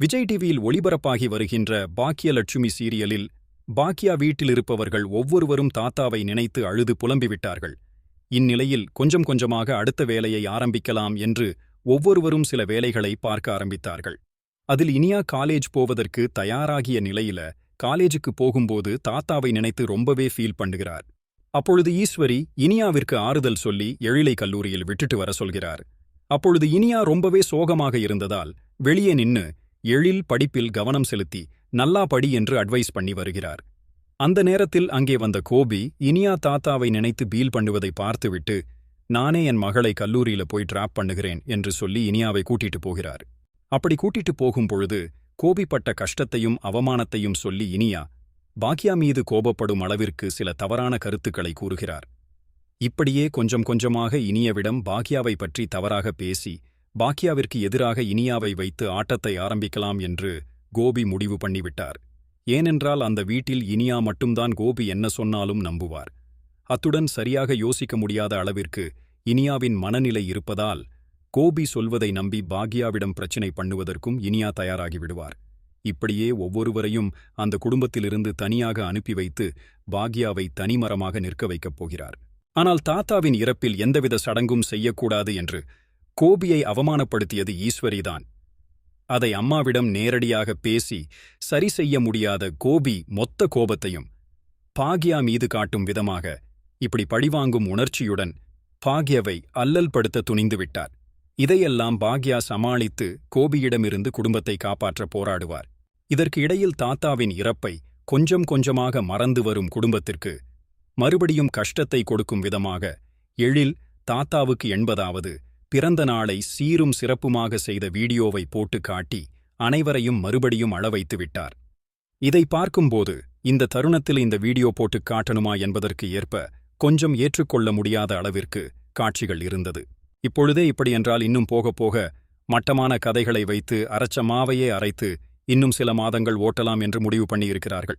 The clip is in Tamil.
விஜய் டிவியில் ஒளிபரப்பாகி வருகின்ற பாக்கியலட்சுமி சீரியலில் பாக்கியா வீட்டில் இருப்பவர்கள் ஒவ்வொருவரும் தாத்தாவை நினைத்து அழுது புலம்பிவிட்டார்கள். இந்நிலையில் கொஞ்சம் கொஞ்சமாக அடுத்த வேலையை ஆரம்பிக்கலாம் என்று ஒவ்வொருவரும் சில வேலைகளை பார்க்க ஆரம்பித்தார்கள். அதில் இனியா காலேஜ் போவதற்கு தயாராகிய நிலையில காலேஜுக்கு போகும்போது தாத்தாவை நினைத்து ரொம்பவே ஃபீல் பண்ணுகிறார். அப்பொழுது ஈஸ்வரி இனியாவிற்கு ஆறுதல் சொல்லி எழிலை கல்லூரியில் விட்டுட்டு வர சொல்கிறார். அப்பொழுது இனியா ரொம்பவே சோகமாக இருந்ததால் வெளியே நின்னு எழில் படிப்பில் கவனம் செலுத்தி நல்லா படி என்று அட்வைஸ் பண்ணி வருகிறார். அந்த நேரத்தில் அங்கே வந்த கோபி இனியா தாத்தாவை நினைத்து பீல் பண்ணுவதை பார்த்துவிட்டு நானே என் மகளை கல்லூரியில போய் டிராப் பண்ணுகிறேன் என்று சொல்லி இனியாவை கூட்டிட்டு போகிறார். அப்படி கூட்டிட்டு போகும் பொழுது கோபிப்பட்ட கஷ்டத்தையும் அவமானத்தையும் சொல்லி இனியா பாக்கியா மீது கோபப்படும் அளவிற்கு சில தவறான கருத்துக்களை கூறுகிறார். இப்படியே கொஞ்சம் கொஞ்சமாக இனியவிடம் பாக்யாவை பற்றி தவறாக பேசி பாக்கியாவிற்கு எதிராக இனியாவை வைத்து ஆட்டத்தை ஆரம்பிக்கலாம் என்று கோபி முடிவு பண்ணிவிட்டார். ஏனென்றால் அந்த வீட்டில் இனியா மட்டும்தான் கோபி என்ன சொன்னாலும் நம்புவார். அத்துடன் சரியாக யோசிக்க முடியாத அளவிற்கு இனியாவின் மனநிலை இருப்பதால் கோபி சொல்வதை நம்பி பாக்யாவிடம் பிரச்சினை பண்ணுவதற்கும் இனியா தயாராகிவிடுவார் இப்படியே ஒவ்வொருவரையும் அந்த குடும்பத்திலிருந்து தனியாக அனுப்பி வைத்து பாக்யாவை தனிமரமாக நிற்க வைக்கப் போகிறார். ஆனால் தாத்தாவின் இறப்பில் எந்தவித சடங்கும் செய்யக்கூடாது என்று கோபியை அவமானப்படுத்தியது ஈஸ்வரிதான். அதை அம்மாவிடம் நேரடியாக பேசி சரி செய்ய முடியாத கோபி மொத்த கோபத்தையும் பாக்யா மீது காட்டும் விதமாக இப்படி பழிவாங்கும் உணர்ச்சியுடன் பாக்யாவை அல்லல் படுத்த துணிந்துவிட்டார் இதையெல்லாம் பாக்யா சமாளித்து கோபியிடமிருந்து குடும்பத்தை காப்பாற்ற போராடுவார். இதற்கு இடையில் தாத்தாவின் இறப்பை கொஞ்சம் கொஞ்சமாக மறந்து வரும் குடும்பத்திற்கு மறுபடியும் கஷ்டத்தை கொடுக்கும் விதமாக எழில் தாத்தாவுக்கு எண்பதாவது பிறந்த நாளை சீரும் சிறப்புமாக செய்த வீடியோவை போட்டு காட்டி அனைவரையும் மறுபடியும் அளவைத்து விட்டார். இதை பார்க்கும்போது இந்த தருணத்தில் இந்த வீடியோ போட்டு காட்டணுமா என்பதற்கு ஏற்ப கொஞ்சம் ஏற்றுக்கொள்ள முடியாத அளவிற்கு காட்சிகள் இருந்தது. இப்பொழுதே இப்படியென்றால் இன்னும் போகப் போக மட்டமான கதைகளை வைத்து அரைச்ச மாவையே அரைத்து இன்னும் சில மாதங்கள் ஓட்டலாம் என்று முடிவு பண்ணியிருக்கிறார்கள்.